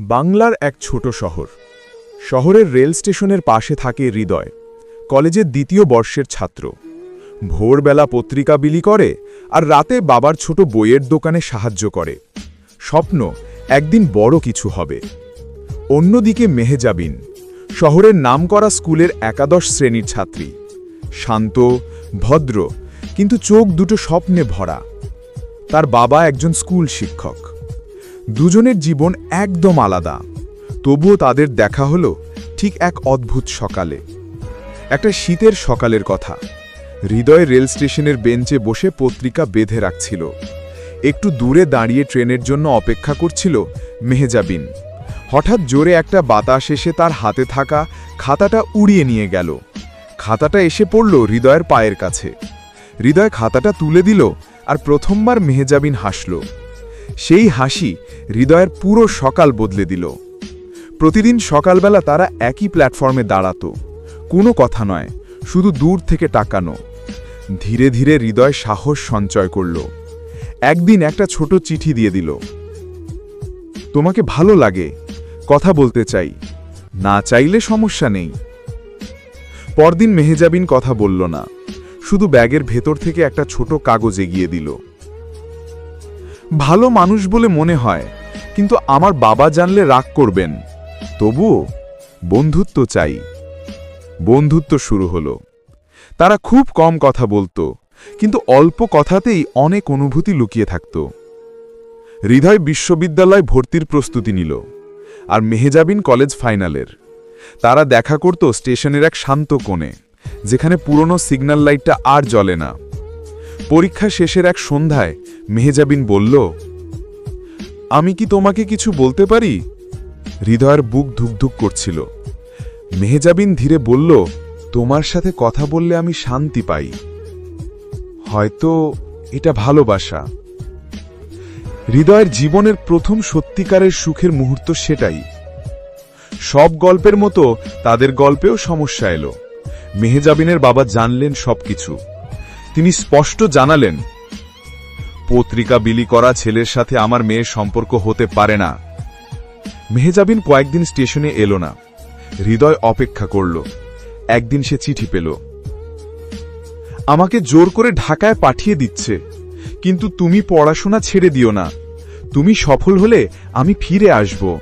বাংলার এক ছোট শহর। শহরের রেল স্টেশনের পাশে থাকে হৃদয়, কলেজের দ্বিতীয় বর্ষের ছাত্র। ভোরবেলা পত্রিকা বিলি করে আর রাতে বাবার ছোট বইয়ের দোকানে সাহায্য করে। স্বপ্ন একদিন বড় কিছু হবে। অন্যদিকে মেহেজাবিন শহরের নামকরা স্কুলের একাদশ শ্রেণির ছাত্রী। শান্ত, ভদ্র, কিন্তু চোখ দুটো স্বপ্নে ভরা। তার বাবা একজন স্কুল শিক্ষক। দুজনের জীবন একদম আলাদা। তবুও তাদের দেখা হলো ঠিক এক অদ্ভুত সকালে। একটা শীতের সকালের কথা। হৃদয় রেল স্টেশনের বেঞ্চে বসে পত্রিকা বেঁধে রাখছিল। একটু দূরে দাঁড়িয়ে ট্রেনের জন্য অপেক্ষা করছিল মেহেজাবিন। হঠাৎ জোরে একটা বাতাস এসে তার হাতে থাকা খাতাটা উড়িয়ে নিয়ে গেল। খাতাটা এসে পড়ল হৃদয়ের পায়ের কাছে। হৃদয় খাতাটা তুলে দিল আর প্রথমবার মেহেজাবিন হাসল। সেই হাসি হৃদয়ের পুরো সকাল বদলে দিল। প্রতিদিন সকালবেলা তারা একই প্ল্যাটফর্মে দাঁড়াতো। কোনো কথা নয়, শুধু দূর থেকে টাকানো ধীরে ধীরে হৃদয় সাহস সঞ্চয় করল। একদিন একটা ছোট চিঠি দিয়ে দিল। তোমাকে ভালো লাগে, কথা বলতে চাই। না চাইলে সমস্যা নেই। পরদিন মেহেজাবিন কথা বলল না, শুধু ব্যাগের ভেতর থেকে একটা ছোট কাগজ এগিয়ে দিল। ভালো মানুষ বলে মনে হয় কিন্তু আমার বাবা জানলে রাগ করবেন। তবুও বন্ধুত্ব চাই। বন্ধুত্ব শুরু হলো। তারা খুব কম কথা বলতো, কিন্তু অল্প কথাতেই অনেক অনুভূতি লুকিয়ে থাকত। হৃদয় বিশ্ববিদ্যালয় ভর্তির প্রস্তুতি নিল, আর মেহেজাবিন কলেজ ফাইনালের। তারা দেখা করত স্টেশনের এক শান্ত কোণে, যেখানে পুরনো সিগন্যাল লাইটটা আর জ্বলে না। পরীক্ষা শেষের এক সন্ধ্যায় মেহেজাবিন বলল আমি কি তোমাকে কিছু বলতে পারি? হৃদয়ের বুক ধুকধুক করছিল। মেহেজাবিন ধীরে বলল, তোমার সাথে কথা বললে আমি শান্তি পাই। হয়তো এটা ভালোবাসা। হৃদয়ের জীবনের প্রথম সত্যিকারের সুখের মুহূর্ত সেটাই। সব গল্পের মতো তাদের গল্পেও সমস্যা এলো। মেহেজাবিনের বাবা জানলেন সবকিছু। তিনি স্পষ্ট জানালেন পত্রিকা বিলি করা ছেলের সাথে আমার মেয়ের সম্পর্ক হতে পারে না। মেহেজাবিন কয়েকদিন স্টেশনে এলো না। হৃদয় অপেক্ষা করল। একদিন সে চিঠি পেল। আমাকে জোর করে ঢাকায় পাঠিয়ে দিচ্ছে। কিন্তু তুমি পড়াশোনা ছেড়ে দিও না। তুমি সফল হলে আমি ফিরে আসব।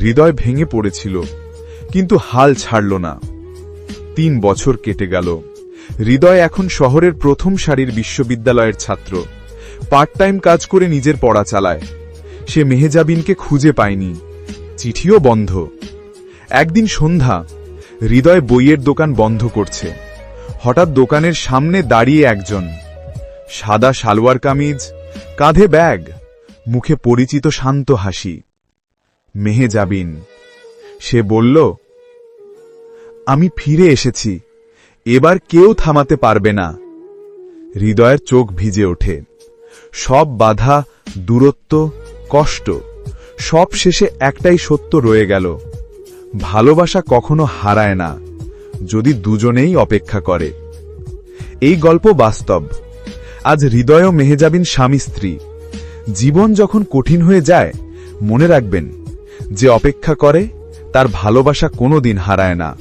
হৃদয় ভেঙে পড়েছিল। কিন্তু হাল ছাড়ল না। তিন বছর কেটে গেল। হৃদয় এখন শহরের প্রথম সারির বিশ্ববিদ্যালয়ের ছাত্র। পার্ট টাইম কাজ করে নিজের পড়া চালায়। সে মেহেজাবিনকে খুঁজে পায়নি। চিঠিও বন্ধ। একদিন সন্ধ্যা, হৃদয় বইয়ের দোকান বন্ধ করছে। হঠাৎ দোকানের সামনে দাঁড়িয়ে একজন। সাদা সালোয়ার কামিজ, কাঁধে ব্যাগ, মুখে পরিচিত শান্ত হাসি। মেহেজাবিন, সে বলল, আমি ফিরে এসেছি। এবার কেউ থামাতে পারবে না। হৃদয়ের চোখ ভিজে ওঠে। সব বাধা, দূরত্ব, কষ্ট, সব শেষে একটাই সত্য রয়ে গেল। ভালোবাসা কখনো হারায় না, যদি দুজনেই অপেক্ষা করে। এই গল্প বাস্তব। আজ হৃদয় মেহেজাবিন স্বামী স্ত্রী। জীবন যখন কঠিন হয়ে যায়, মনে রাখবেন, যে অপেক্ষা করে, তার ভালোবাসা কোনো দিন হারায় না।